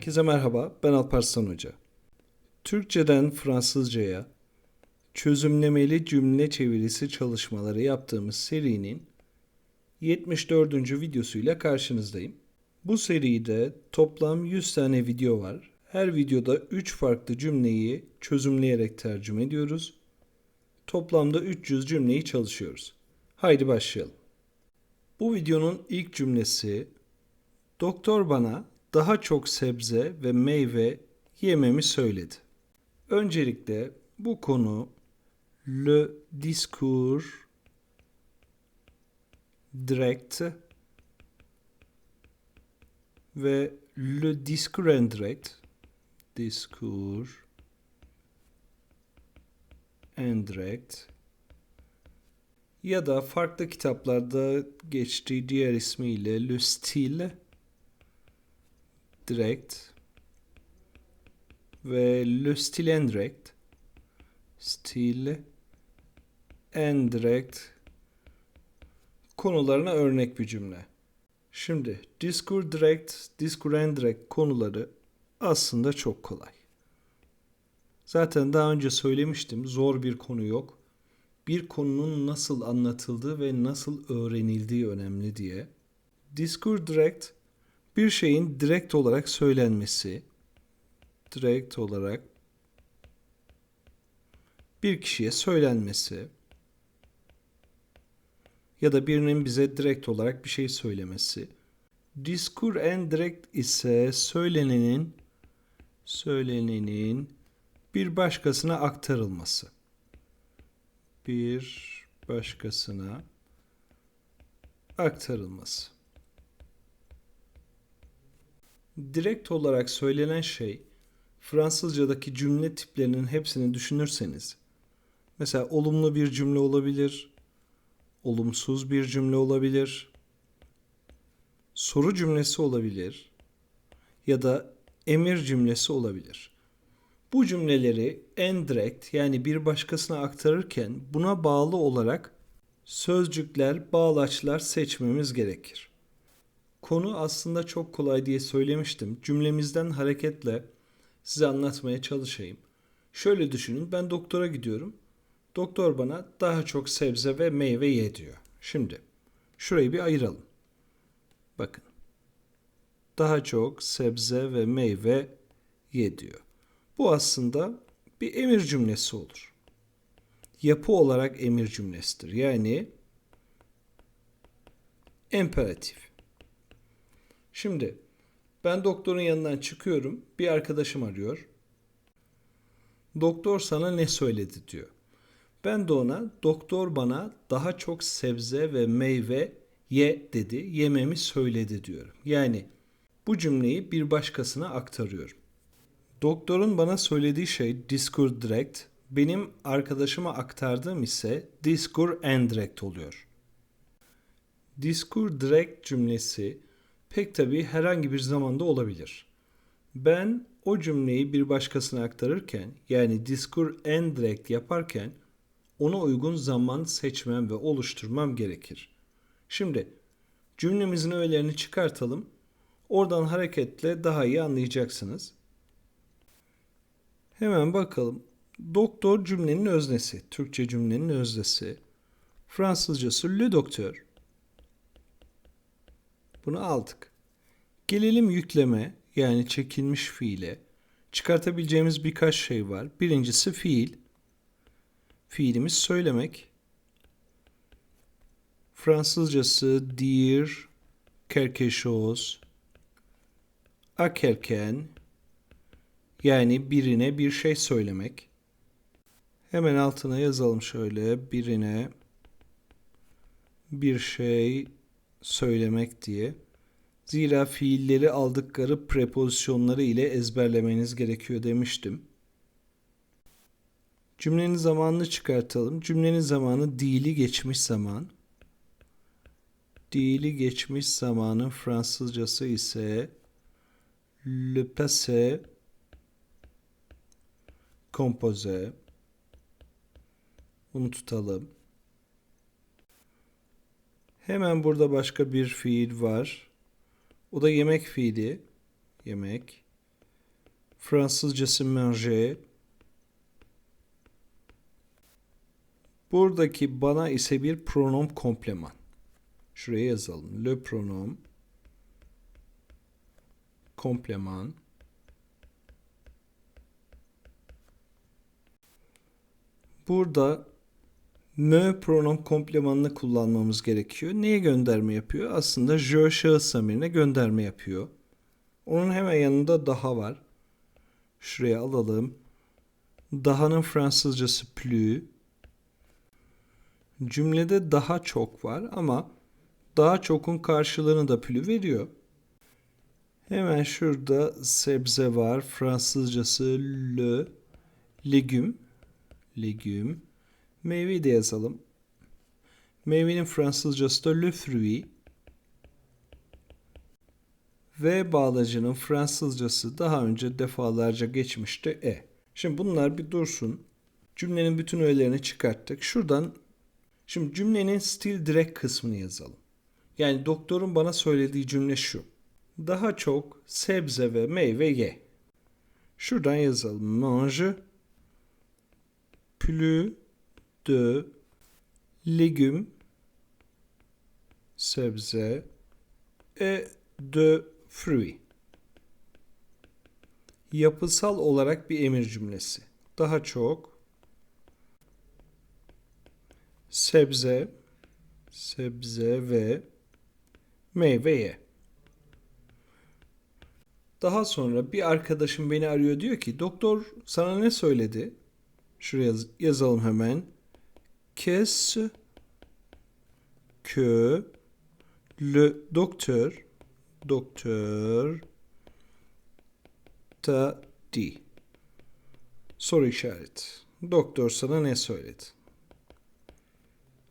Herkese merhaba, ben Alparslan Hoca. Türkçeden Fransızcaya çözümlemeli cümle çevirisi çalışmaları yaptığımız serinin 74. videosuyla karşınızdayım. Bu seride toplam 100 tane video var. Her videoda 3 farklı cümleyi çözümleyerek tercüme ediyoruz. Toplamda 300 cümleyi çalışıyoruz. Haydi başlayalım. Bu videonun ilk cümlesi Doktor bana daha çok sebze ve meyve yememi söyledi. Öncelikle bu konu le discours direct ve le discours indirect discours indirect ya da farklı kitaplarda geçtiği diğer ismiyle le style direct ve le style indirect style indirect konularına örnek bir cümle. Şimdi discours direct, discours indirect konuları aslında çok kolay. Zaten daha önce söylemiştim zor bir konu yok. Bir konunun nasıl anlatıldığı ve nasıl öğrenildiği önemli diye. Discours direct bir şeyin direkt olarak söylenmesi, direkt olarak bir kişiye söylenmesi ya da birinin bize direkt olarak bir şey söylemesi. Diskur en direkt ise söylenenin söylenenin bir başkasına aktarılması. Bir başkasına aktarılması direkt olarak söylenen şey Fransızcadaki cümle tiplerinin hepsini düşünürseniz mesela olumlu bir cümle olabilir, olumsuz bir cümle olabilir, soru cümlesi olabilir ya da emir cümlesi olabilir. Bu cümleleri en direkt yani bir başkasına aktarırken buna bağlı olarak sözcükler, bağlaçlar seçmemiz gerekir. Konu aslında çok kolay diye söylemiştim. Cümlemizden hareketle size anlatmaya çalışayım. Şöyle düşünün ben doktora gidiyorum. Doktor bana daha çok sebze ve meyve ye diyor. Şimdi şurayı bir ayıralım. Bakın. Daha çok sebze ve meyve ye diyor. Bu aslında bir emir cümlesi olur. Yapı olarak emir cümlesidir. Yani imperatif. Şimdi ben doktorun yanından çıkıyorum. Bir arkadaşım arıyor. Doktor sana ne söyledi diyor. Ben de ona doktor bana daha çok sebze ve meyve ye dedi. Yememi söyledi diyorum. Yani bu cümleyi bir başkasına aktarıyorum. Doktorun bana söylediği şey discours direct, benim arkadaşıma aktardığım ise discours indirect oluyor. Discours direct cümlesi pek tabii herhangi bir zamanda olabilir. Ben o cümleyi bir başkasına aktarırken yani diskur en direkt yaparken ona uygun zaman seçmem ve oluşturmam gerekir. Şimdi cümlemizin öğelerini çıkartalım. Oradan hareketle daha iyi anlayacaksınız. Hemen bakalım. Doktor cümlenin öznesi. Türkçe cümlenin öznesi. Fransızcası le docteur. Bunu aldık. Gelelim yükleme yani çekilmiş fiile. Çıkartabileceğimiz birkaç şey var. Birincisi fiil. Fiilimiz söylemek. Fransızcası dire, quelque chose, akerken yani birine bir şey söylemek. Hemen altına yazalım şöyle birine bir şey söylemek diye. Zira fiilleri aldıkları prepozisyonları ile ezberlemeniz gerekiyor demiştim. Cümlenin zamanını çıkartalım. Cümlenin zamanı dili geçmiş zaman. Dili geçmiş zamanın Fransızcası ise le passé composé. Bunu tutalım. Hemen burada başka bir fiil var. O da yemek fiili. Yemek. Fransızcası manger. Buradaki bana ise bir pronom kompleman. Şuraya yazalım. Le pronom kompleman. Burada me pronom komplemanını kullanmamız gerekiyor. Neye gönderme yapıyor? Aslında je şahıs zamirine gönderme yapıyor. Onun hemen yanında daha var. Şuraya alalım. Daha'nın Fransızcası plus. Cümlede daha çok var ama daha çokun karşılığını da plus veriyor. Hemen şurada sebze var. Fransızcası le, legüm, legüm. Meyveyi de yazalım. Meyvenin Fransızcası da le fruit. V bağlacının Fransızcası daha önce defalarca geçmişti E. Şimdi bunlar bir dursun. Cümlenin bütün öğelerini çıkarttık. Şuradan şimdi cümlenin stil direkt kısmını yazalım. Yani doktorun bana söylediği cümle şu. Daha çok sebze ve meyve ye. Şuradan yazalım. Mange plus de légumes sebze et de fruits. Yapısal olarak bir emir cümlesi. Daha çok sebze, sebze ve meyve ye. Daha sonra bir arkadaşım beni arıyor diyor ki doktor sana ne söyledi? Şuraya yaz- yazalım hemen. Qu'est-ce que le docteur docteur t'a dit? Soru işareti. Doktor sana ne söyledi?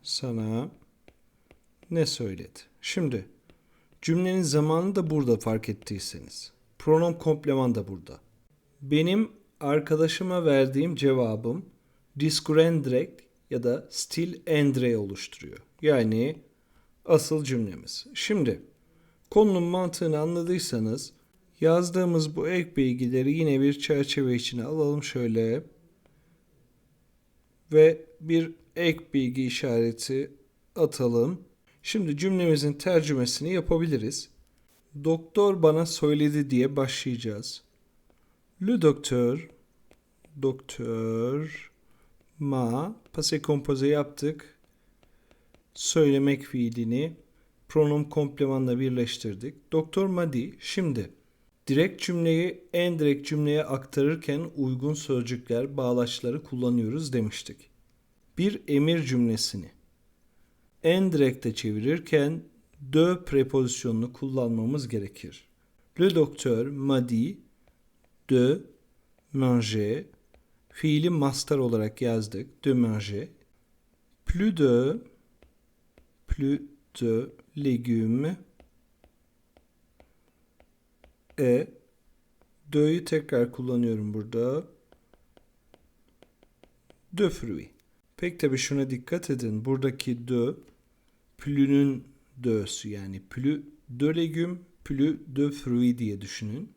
Sana ne söyledi? Şimdi cümlenin zamanı da burada fark ettiyseniz. Pronom kompleman da burada. Benim arkadaşıma verdiğim cevabım diskurendrekt ya da stil endre oluşturuyor. Yani asıl cümlemiz. Şimdi konunun mantığını anladıysanız yazdığımız bu ek bilgileri yine bir çerçeve içine alalım şöyle ve bir ek bilgi işareti atalım. Şimdi cümlemizin tercümesini yapabiliriz. Doktor bana söyledi diye başlayacağız. Le docteur docteur ma passé composé yaptık. Söylemek fiilini pronom komplemanla birleştirdik. Doktor Madi şimdi direkt cümleyi en direkt cümleye aktarırken uygun sözcükler, bağlaçları kullanıyoruz demiştik. Bir emir cümlesini en direkte çevirirken de prepozisyonunu kullanmamız gerekir. Le docteur m'a dit de manger fiili master olarak yazdık. De manger. Plus de plus de légumes e de'yi tekrar kullanıyorum burada. De fruits. Pek tabi şuna dikkat edin. Buradaki de plü'nün dö'sü yani plü de légumes, plü de fruits diye düşünün.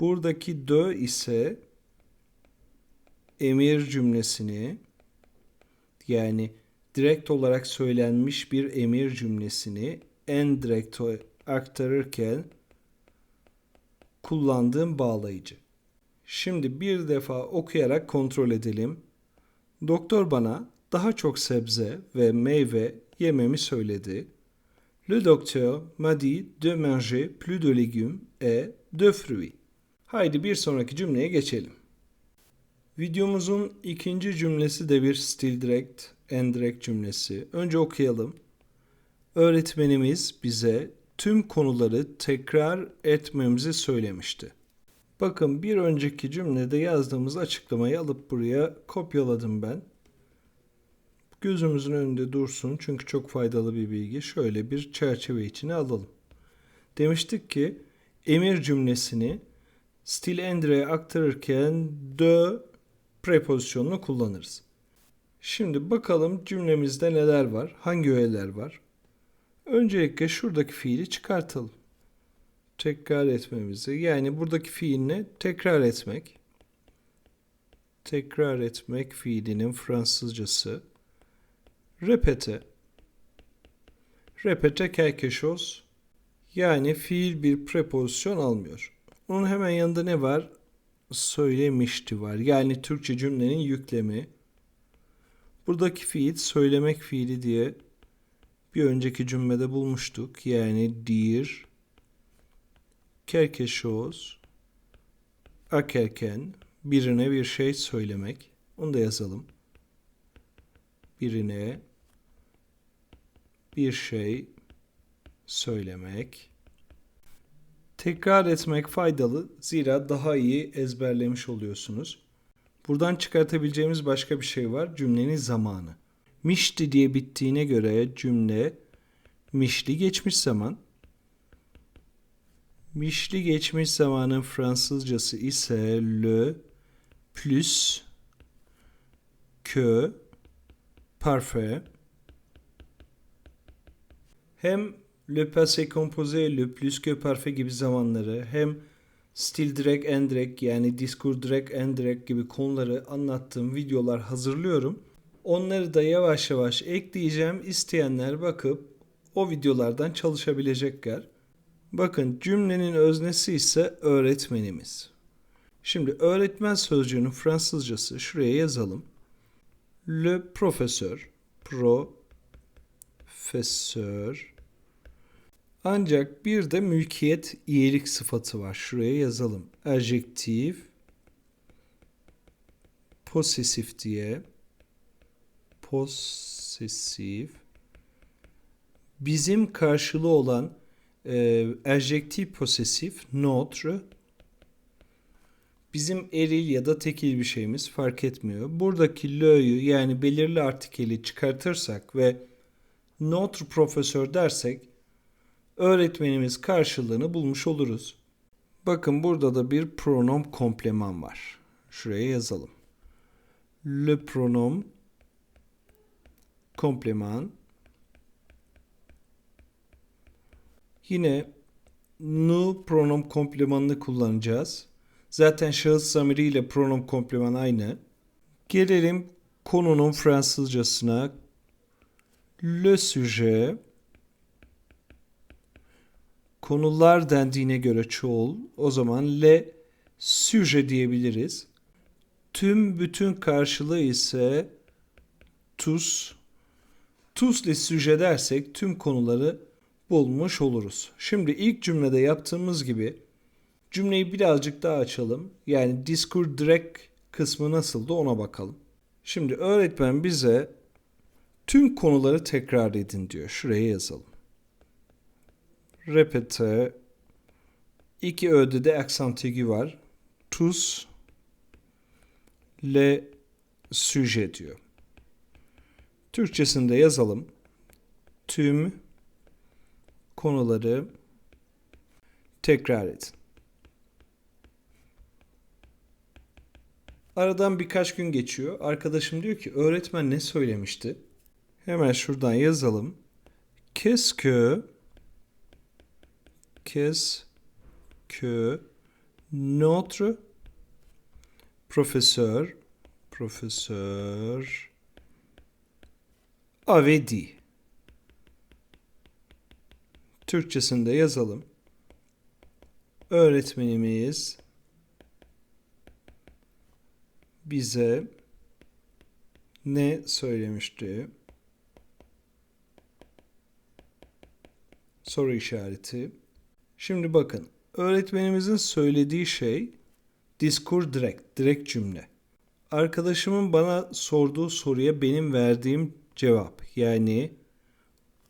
Buradaki de ise emir cümlesini yani direkt olarak söylenmiş bir emir cümlesini en direkt aktarırken kullandığım bağlayıcı. Şimdi bir defa okuyarak kontrol edelim. Doktor bana daha çok sebze ve meyve yememi söyledi. Le docteur m'a dit de manger plus de légumes et de fruits. Haydi bir sonraki cümleye geçelim. Videomuzun ikinci cümlesi de bir stil direct, endirect cümlesi. Önce okuyalım. Öğretmenimiz bize tüm konuları tekrar etmemizi söylemişti. Bakın bir önceki cümlede yazdığımız açıklamayı alıp buraya kopyaladım ben. Gözümüzün önünde dursun çünkü çok faydalı bir bilgi. Şöyle bir çerçeve içine alalım. Demiştik ki emir cümlesini stil endre'ye aktarırken de prepozisyonunu kullanırız. Şimdi bakalım cümlemizde neler var, hangi öğeler var. Öncelikle şuradaki fiili çıkartalım. tekrar etmemizi yani buradaki fiil? Tekrar etmek. Tekrar etmek fiilinin Fransızcası. Repete. Repete quelque chose. Yani fiil bir prepozisyon almıyor. Onun hemen yanında ne var? Söylemişti var. Yani Türkçe cümlenin yüklemi. Buradaki fiil söylemek fiili diye bir önceki cümlede bulmuştuk. Yani dir, à quelqu'un, birine bir şey söylemek. Onu da yazalım. Birine bir şey söylemek. Tekrar etmek faydalı zira daha iyi ezberlemiş oluyorsunuz. Buradan çıkartabileceğimiz başka bir şey var. Cümlenin zamanı. Mişti diye bittiğine göre cümle mişli geçmiş zaman. Mişli geçmiş zamanın Fransızcası ise le plus que parfait. Hem le passé composé, le plus que parfait gibi zamanları hem stil direkt endirekt yani diskur direkt endirekt gibi konuları anlattığım videolar hazırlıyorum. Onları da yavaş yavaş ekleyeceğim. İsteyenler bakıp o videolardan çalışabilecekler. Bakın cümlenin öznesi ise öğretmenimiz. Şimdi öğretmen sözcüğünün Fransızcası şuraya yazalım. Le professeur, professeur. Ancak bir de mülkiyet iyilik sıfatı var. Şuraya yazalım. Adjektif, posesif diye. Posesif. Bizim karşılığı olan e, adjektif posesif, notre. Bizim eril ya da tekil bir şeyimiz fark etmiyor. Buradaki lö'yü yani belirli artikeli çıkartırsak ve notre profesör dersek öğretmenimiz karşılığını bulmuş oluruz. Bakın burada da bir pronom kompleman var. Şuraya yazalım. Le pronom kompleman Yine nu pronom komplemanını kullanacağız. Zaten şahıs zamiri ile pronom kompleman aynı. Gelelim konunun Fransızcasına. Le sujet konular dendiğine göre çoğul. O zaman le sujet diyebiliriz. Tüm bütün karşılığı ise tous. Tous le sujet dersek tüm konuları bulmuş oluruz. Şimdi ilk cümlede yaptığımız gibi cümleyi birazcık daha açalım. Yani diskur direkt kısmı nasıldı ona bakalım. Şimdi öğretmen bize tüm konuları tekrar edin diyor. Şuraya yazalım. Repete iki öde de accent aigu var. Tous le sujet diyor. Türkçesinde yazalım. Tüm konuları tekrar edin. Aradan birkaç gün geçiyor. Arkadaşım diyor ki öğretmen ne söylemişti? Hemen şuradan yazalım. Qu'est-ce que qu'est-ce que notre professeur professeur avait dit. Türkçesinde yazalım. Öğretmenimiz bize ne söylemişti? Soru işareti. Şimdi bakın. Öğretmenimizin söylediği şey diskur direkt, direkt cümle. Arkadaşımın bana sorduğu soruya benim verdiğim cevap. Yani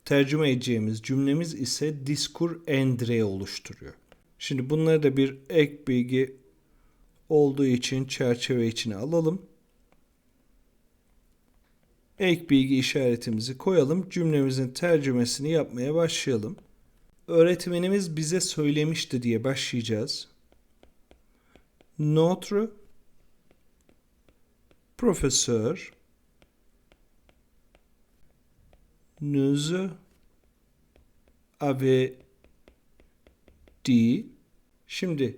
tercüme edeceğimiz cümlemiz ise diskur endre oluşturuyor. Şimdi bunları da bir ek bilgi olduğu için çerçeve içine alalım. Ek bilgi işaretimizi koyalım. Cümlemizin tercümesini yapmaya başlayalım. Öğretmenimiz bize söylemişti diye başlayacağız. Notre professeur nous avait di. Şimdi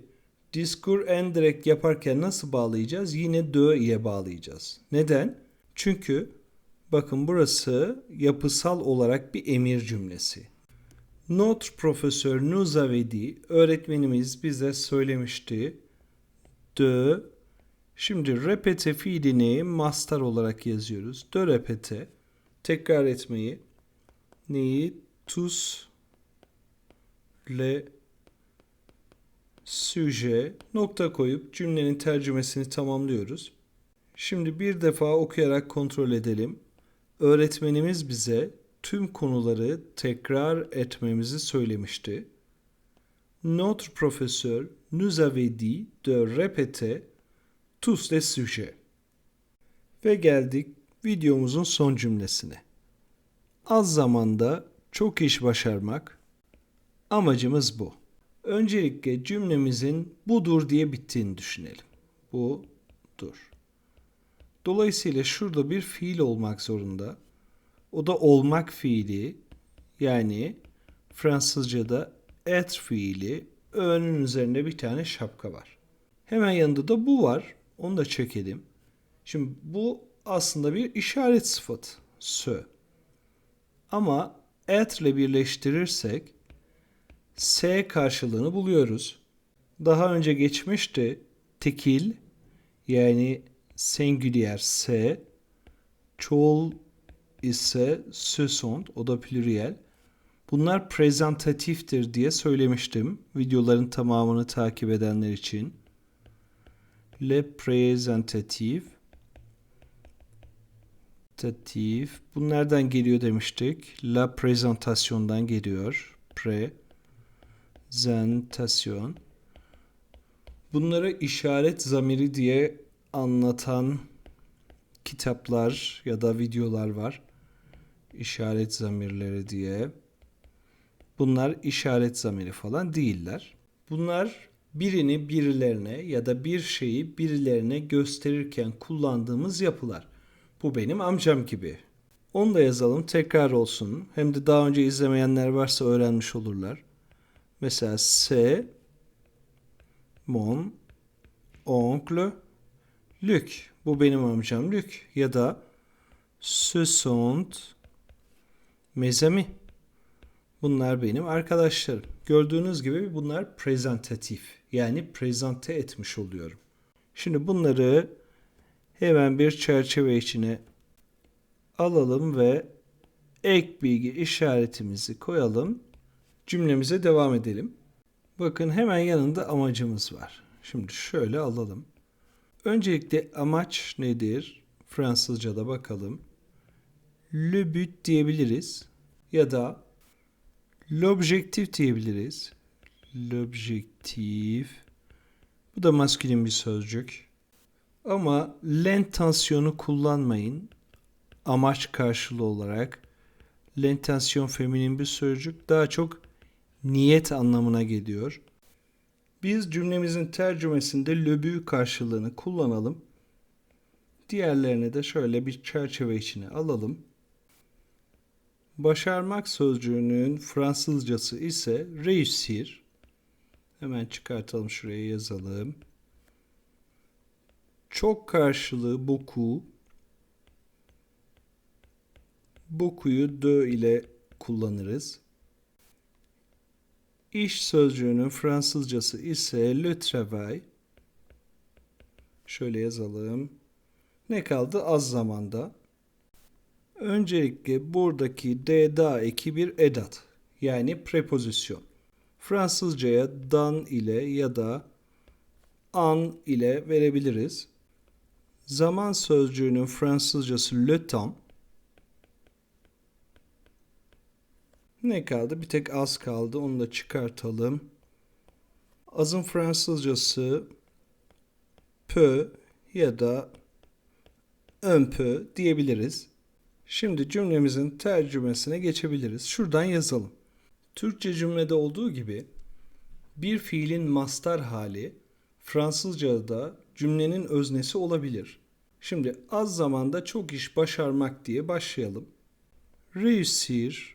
diskur endirekt yaparken nasıl bağlayacağız? Yine de ile bağlayacağız. Neden? Çünkü bakın burası yapısal olarak bir emir cümlesi. Nous avait dit, öğretmenimiz bize söylemişti. De, şimdi repete fiilini master olarak yazıyoruz. De repete, tekrar etmeyi. Neyi? Tous le suje nokta koyup cümlenin tercümesini tamamlıyoruz. Şimdi bir defa okuyarak kontrol edelim. Öğretmenimiz bize tüm konuları tekrar etmemizi söylemişti. Notre professeur nous avait dit de répéter tous les sujets. Ve geldik videomuzun son cümlesine. Az zamanda çok iş başarmak amacımız bu. Öncelikle cümlemizin budur diye bittiğini düşünelim. Budur. Dolayısıyla şurada bir fiil olmak zorunda. O da olmak fiili yani Fransızca'da être fiili öğünün üzerinde bir tane şapka var. Hemen yanında da bu var. Onu da çekelim. Şimdi bu aslında bir işaret sıfatı. Sö. Ama être ile birleştirirsek S karşılığını buluyoruz. Daha önce geçmişti tekil yani singulier S, çoğul ise ce sont, o da pluriel. Bunlar prezentatiftir diye söylemiştim videoların tamamını takip edenler için. Le prezentatif Tatif. Bu nereden geliyor demiştik? La prezentasyondan geliyor. Prezentasyon. Bunları işaret zamiri diye anlatan kitaplar ya da videolar var. İşaret zamirleri diye. Bunlar işaret zamiri falan değiller. Bunlar birini birilerine ya da bir şeyi birilerine gösterirken kullandığımız yapılar. Bu benim amcam gibi. Onu da yazalım tekrar olsun. Hem de daha önce izlemeyenler varsa öğrenmiş olurlar. Mesela S mon oncle Luc. Bu benim amcam Luc. Ya da ce sont mes amis. Bunlar benim arkadaşlarım. Gördüğünüz gibi bunlar prezentatif. Yani prezente etmiş oluyorum. Şimdi bunları hemen bir çerçeve içine alalım ve ek bilgi işaretimizi koyalım. Cümlemize devam edelim. Bakın hemen yanında amacımız var. Şimdi şöyle alalım. Öncelikle amaç nedir? Fransızca'da bakalım. Le but diyebiliriz ya da l'objectif diyebiliriz. L'objectif. Bu da maskülen bir sözcük. Ama l'intensyonu kullanmayın. Amaç karşılığı olarak. L'intention feminin bir sözcük. Daha çok niyet anlamına geliyor. Biz cümlemizin tercümesinde löbü karşılığını kullanalım. Diğerlerini de şöyle bir çerçeve içine alalım. Başarmak sözcüğünün Fransızcası ise réussir. Hemen çıkartalım şuraya yazalım. Çok karşılığı beaucoup. Beaucoup'u de ile kullanırız. İş sözcüğünün Fransızcası ise le travail. Şöyle yazalım. Ne kaldı? Az zamanda. Öncelikle buradaki d da eki bir edat. Yani prepozisyon. Fransızcaya dan ile ya da an ile verebiliriz. Zaman sözcüğünün Fransızcası le temps. Ne kaldı? Bir tek az kaldı. Onu da çıkartalım. Azın Fransızcası peu ya da un peu diyebiliriz. Şimdi cümlemizin tercümesine geçebiliriz. Şuradan yazalım. Türkçe cümlede olduğu gibi bir fiilin mastar hali Fransızca'da cümlenin öznesi olabilir. Şimdi az zamanda çok iş başarmak diye başlayalım. Réussir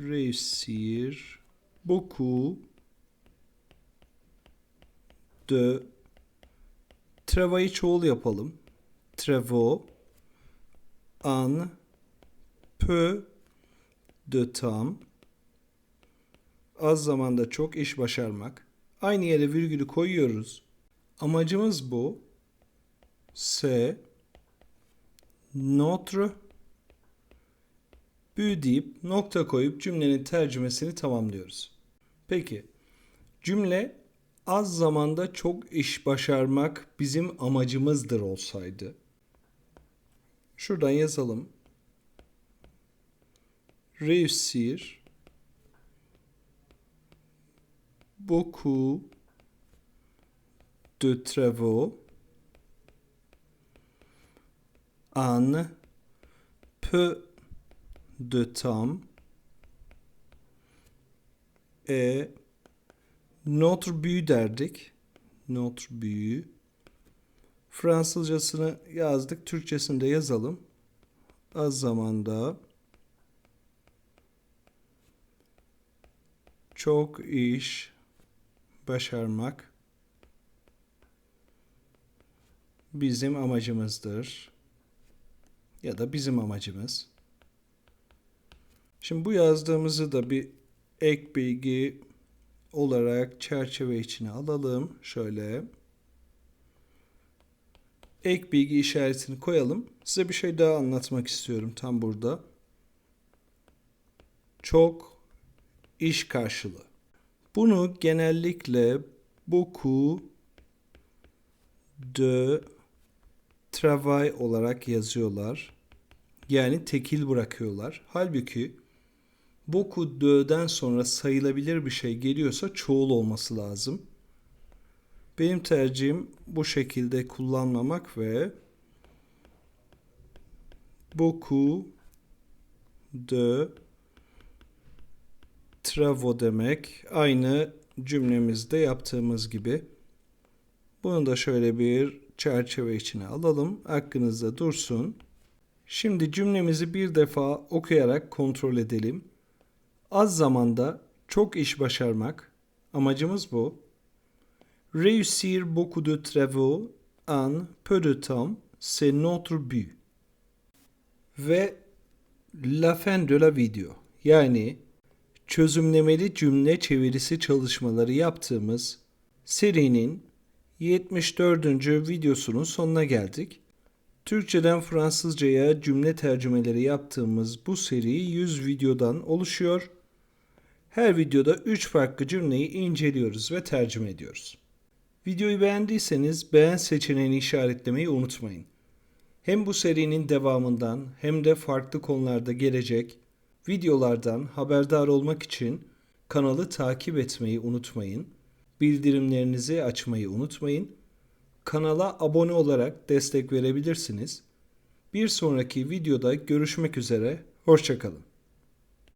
réussir beaucoup de travail çoğul yapalım. Travaux en peu de temps az zamanda çok iş başarmak. Aynı yere virgülü koyuyoruz. Amacımız bu. C'est notre but deyip nokta koyup cümlenin tercümesini tamamlıyoruz. Peki cümle az zamanda çok iş başarmak bizim amacımızdır olsaydı. Şuradan yazalım. Réussir beaucoup de travaux en peu de temps et notre but derdik. Notre but. Fransızcasını yazdık. Türkçesini de yazalım. Az zamanda çok iş başarmak bizim amacımızdır. Ya da bizim amacımız. Şimdi bu yazdığımızı da bir ek bilgi olarak çerçeve içine alalım. Şöyle. Ek bilgi işaretini koyalım. Size bir şey daha anlatmak istiyorum tam burada. Çok iş karşılığı. Bunu genellikle beaucoup de travail olarak yazıyorlar. Yani tekil bırakıyorlar. Halbuki beaucoup de'den sonra sayılabilir bir şey geliyorsa çoğul olması lazım. Benim tercihim bu şekilde kullanmamak ve beaucoup de travaux demek. Aynı cümlemizde yaptığımız gibi. Bunu da şöyle bir çerçeve içine alalım. Aklınızda dursun. Şimdi cümlemizi bir defa okuyarak kontrol edelim. Az zamanda çok iş başarmak. Amacımız bu. Réussir beaucoup de travaux en peu de temps, c'est notre but. Ve la fin de la video. Yani çözümlemeli cümle çevirisi çalışmaları yaptığımız serinin 74. videosunun sonuna geldik. Türkçeden Fransızcaya cümle tercümeleri yaptığımız bu seri 100 videodan oluşuyor. Her videoda 3 farklı cümleyi inceliyoruz ve tercüme ediyoruz. Videoyu beğendiyseniz beğen seçeneğini işaretlemeyi unutmayın. Hem bu serinin devamından hem de farklı konularda gelecek videolardan haberdar olmak için kanalı takip etmeyi unutmayın. Bildirimlerinizi açmayı unutmayın. Kanala abone olarak destek verebilirsiniz. Bir sonraki videoda görüşmek üzere. Hoşçakalın.